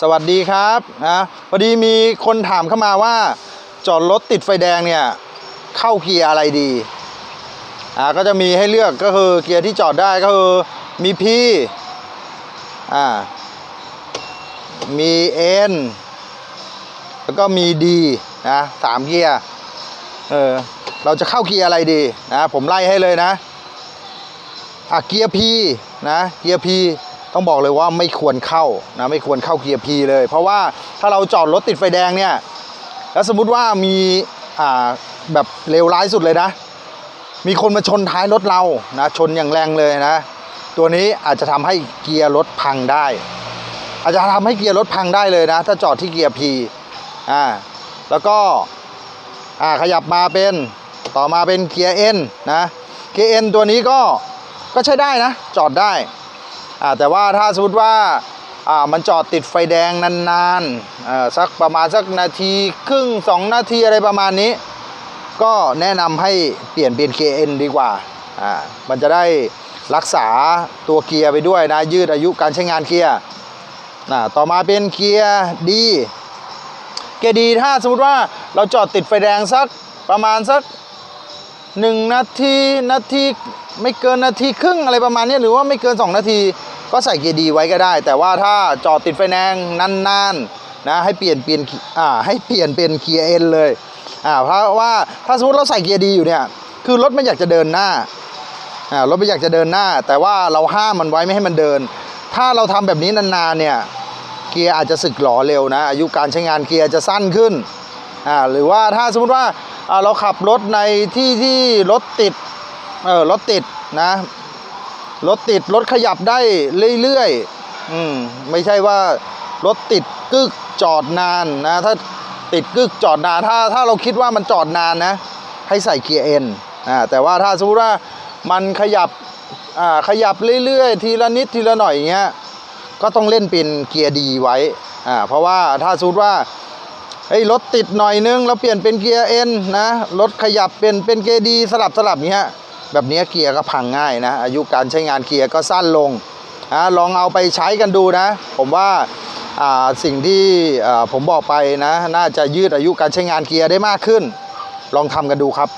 สวัสดีครับนะพอดีมีคนถามเข้ามาว่า จอดรถติดไฟแดงเนี่ย เข้าเกียร์อะไรดีอ่าก็จะมีให้เลือกก็คือเกียร์ที่จอดได้ก็คือมี P อ่ามี N แล้วก็มี D นะสามเกียร์เออเราจะเข้าเกียร์อะไรดีนะผมไล่ให้เลยนะอะเกียร์ P นะเกียร์ P ต้องบอกเลยว่าไม่ควรเข้านะไม่ควรเข้าเกียร์ P เลย เพราะว่าถ้าเราจอดรถติดไฟแดงเนี่ยแล้วสมมติว่ามีอ่าแบบเลวร้ายสุดเลยนะ มีคนมาชนท้ายรถเรานะชนอย่างแรงเลยนะ ตัวนี้อาจจะทำให้เกียร์รถพังได้ อาจจะทำให้เกียร์รถพังได้เลยนะ ถ้าจอดที่เกียร์ P อ่าแล้วก็อ่าขยับมาเป็นต่อมาเป็นเกียร์ N นะเกียร์ N ตัวนี้ก็ก็ใช้ได้นะ จอดได้ แต่ว่าถ้าสมมติว่าอ่ามันจอดติดไฟแดงนานๆอ่าสักประมาณสักนาทีครึ่งสองนาทีอะไรประมาณนี้ ก็แนะนำให้เปลี่ยนเป็นเกียร์ N ดีกว่าอ่า มันจะได้รักษาตัวเกียร์ไปด้วยนะ ยืดอายุการใช้งานเกียร์นะต่อมาเป็นเกียร์ดีเกียร์ดีถ้าสมมติว่าเราจอดติดไฟแดงสักประมาณสัก หนึ่งนาทีนาทีไม่เกินนาทีครึ่งอะไรประมาณนี้หรือว่าไม่เกิน 2 นาที ก็ใส่เกียร์ดีไว้ก็ได้ แต่ว่าถ้าจอดติดไฟแดงนานๆนะให้เปลี่ยนเปลี่ยนอ่าให้เปลี่ยนเป็นเกียร์ N เลยอ่าเพราะว่าถ้าสมมติเราใส่เกียร์ดีอยู่เนี่ยคือรถมันอยากจะเดินหน้าอ่ารถมันอยากจะเดินหน้า แต่ว่าเราห้ามมันไว้ไม่ให้มันเดิน ถ้าเราทำแบบนี้นานๆเนี่ยเกียร์อาจจะสึกหลอเร็วนะอายุการใช้งานเกียร์จะสั้นขึ้นอ่าหรือว่าถ้าสมมติว่า เราขับรถในที่ที่รถติดเออรถติดนะรถติดรถขยับได้เรื่อยๆอืมไม่ใช่ว่ารถติดกึกจอดนานนะถ้าติดกึกจอดนานถ้าถ้าเราคิดว่ามันจอดนานนะ ให้ใส่เกียร์เอ็นอ่าแต่ว่าถ้าสมมติว่ามันขยับอ่าขยับเรื่อยๆ ทีละนิดทีละหน่อยอย่างเงี้ยก็ต้องเล่นเป็นเกียร์ดีไว้อ่าเพราะว่าถ้าสมมติว่า ไอ้รถติดหน่อยนึงเราเปลี่ยนเป็นเกียร์เอ็นนะรถขยับเป็นเป็นเกียร์ดีสลับสลับเนี้ยแบบนี้เกียร์ก็พังง่ายนะ อายุการใช้งานเกียร์ก็สั้นลงนะลองเอาไปใช้กันดูนะ ผมว่าสิ่งที่ผมบอกไปนะ น่าจะยืดอายุการใช้งานเกียร์ได้มากขึ้น ลองทำกันดูครับ